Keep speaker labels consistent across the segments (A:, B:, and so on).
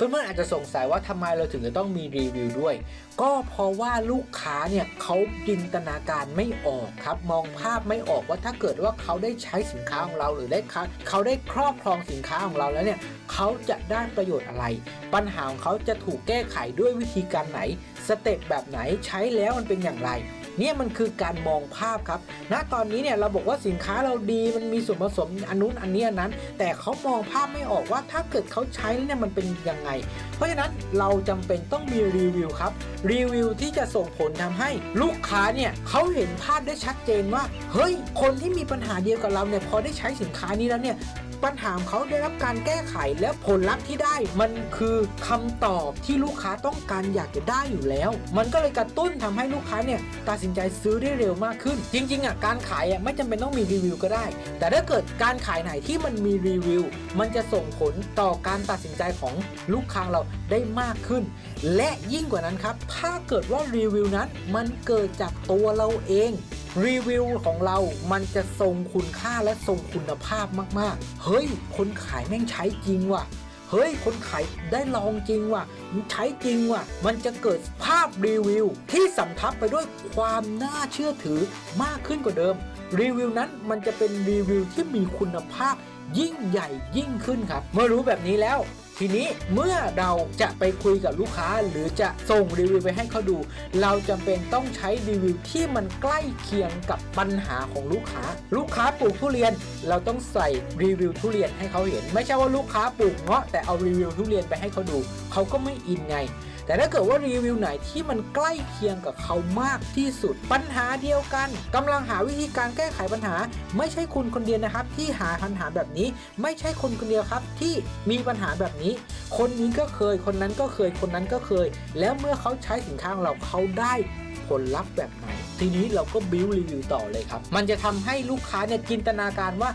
A: เพื่อนๆอาจจะสงสัยว่าทำไมเราถึงจะต้องมีรีวิวด้วย ก็เพราะว่าลูกค้าเนี่ยเขาจินตนาการไม่ออกครับ มองภาพไม่ออกว่าถ้าเกิดว่าเขาได้ใช้สินค้าของเราหรือได้ค้าเขาได้ครอบครองสินค้าของเราแล้วเนี่ยเขาจะได้ประโยชน์อะไร ปัญหาของเขาจะถูกแก้ไขด้วยวิธีการไหน สเต็ปแบบไหนใช้แล้วมันเป็นอย่างไร เนี่ยมันคือการมองภาพครับ ณ ตอนนี้เนี่ยเราบอกว่าสินค้าเราดีมันมีส่วนผสมอันนู้นอันนี้อันนั้น แต่เขามองภาพไม่ออกว่าถ้าเกิดเขาใช้แล้วเนี่ยมันเป็นยังไง เพราะฉะนั้นเราจำเป็นต้องมีรีวิวครับ รีวิวที่จะส่งผลทำให้ลูกค้าเนี่ยเขาเห็นภาพได้ชัดเจนว่า เฮ้ย คนที่มีปัญหาเดียวกับเราเนี่ยพอได้ใช้สินค้านี้แล้วเนี่ยปัญหาของเขาได้รับการแก้ไขและผลลัพธ์ที่ได้ มันคือคำตอบที่ลูกค้าต้องการอยากจะได้อยู่แล้ว มันก็เลยกระตุ้นทำให้ลูกค้าเนี่ยตัดสินใจซื้อได้เร็วมากขึ้น จริงๆอะการขายอะไม่จำเป็นต้องมีรีวิวก็ได้ แต่ถ้าเกิดการขายไหนที่มันมีรีวิว มันจะส่งผลต่อการตัดสินใจของลูกค้าเราได้มากขึ้น และยิ่งกว่านั้นครับ ถ้าเกิดว่ารีวิวนั้นมันเกิดจากตัวเราเองรีวิวของเรามันจะทรงคุณค่าและทรงคุณภาพมาก ๆ เฮ้ย คนขายแม่งใช้จริงว่ะ เฮ้ยคนขายได้ลองจริงว่ะใช้จริงว่ะ มันจะเกิดภาพรีวิว ที่สำทับไปด้วยความน่าเชื่อถือมากขึ้นกว่าเดิม รีวิวนั้นมันจะเป็นรีวิวที่มีคุณภาพยิ่งใหญ่ยิ่งขึ้นครับ เมื่อรู้แบบนี้แล้ว ทีนี้เมื่อเราจะไปคุยกับลูกค้า หรือจะส่งรีวิวไปให้เขาดู เราจำเป็นต้องใช้รีวิวที่มันใกล้เคียงกับปัญหาของลูกค้า ลูกค้าปลูกทุเรียน เราต้องใส่รีวิวทุเรียนให้เขาเห็น ไม่ใช่ว่าลูกค้าปลูกเงาะแต่เอารีวิวทุเรียนไปให้เขาดูเขาก็ไม่อินไงแต่ถ้าเกิดว่ารีวิวไหนที่มันใกล้เคียงกับเขามากที่สุด ปัญหาเดียวกันกำลังหาวิธีการแก้ไขปัญหา ไม่ใช่คุณคนเดียวนะครับ ที่หาปัญหาแบบนี้ ไม่ใช่คนคนเดียวครับที่มีปัญหาแบบนี้คนนี้ก็เคยคนนั้นก็เคยคนนั้นก็เคย แล้วเมื่อเขาใช้สินค้าของเราเขาได้ผลลัพธ์แบบไหน ทีนี้เราก็บิวรีวิวต่อเลยครับ มันจะทำให้ลูกค้าเนี่ยจินตนาการว่า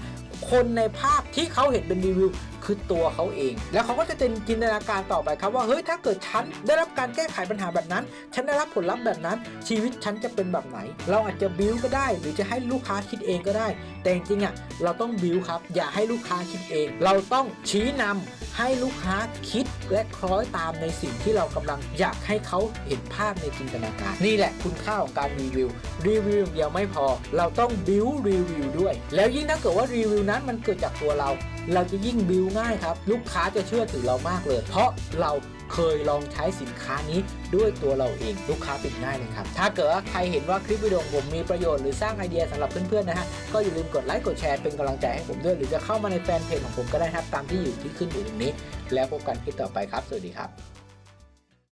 A: คนในภาพที่เขาเห็นเป็นรีวิวคือตัวเขาเอง แล้วเขาก็จะจินตนาการต่อไปครับว่าเฮ้ยถ้าเกิดฉันได้รับการแก้ไขปัญหาแบบนั้น ฉันได้รับผลลัพธ์แบบนั้น ชีวิตฉันจะเป็นแบบไหน เราอาจจะบิวก็ได้ หรือจะให้ลูกค้าคิดเองก็ได้ แต่จริงๆอะเราต้องบิวครับ อย่าให้ลูกค้าคิดเอง เราต้องชี้นำให้ลูกค้าคิดและคล้อยตามในสิ่งที่เรากำลังอยากให้เขาเห็นภาพในจินตนาการ นี่แหละคุณค่าของการรีวิว รีวิวเดียวไม่พอ เราต้องบิวรีวิวด้วย แล้วยิ่งถ้าเกิดว่ารีวิวนั้นมันเกิดจากตัวเรา เราจะยิ่งบิวง่ายครับ ลูกค้าจะเชื่อถือเรามากเลย เพราะเราเคยลองใช้สินค้านี้ด้วยตัวเราเองลูกค้าเป็นง่ายเลยครับ ถ้าเกิดว่าใครเห็นว่าคลิปวิดีโอผมมีประโยชน์หรือสร้างไอเดียสำหรับเพื่อนๆนะฮะก็อย่าลืมกดไลค์กดแชร์เป็นกำลังใจให้ผมด้วย หรือจะเข้ามาในแฟนเพจของผมก็ได้ครับตามที่อยู่ที่ขึ้นอยู่ตรงนี้ แล้วพบกันคลิปต่อไปครับ สวัสดีครับ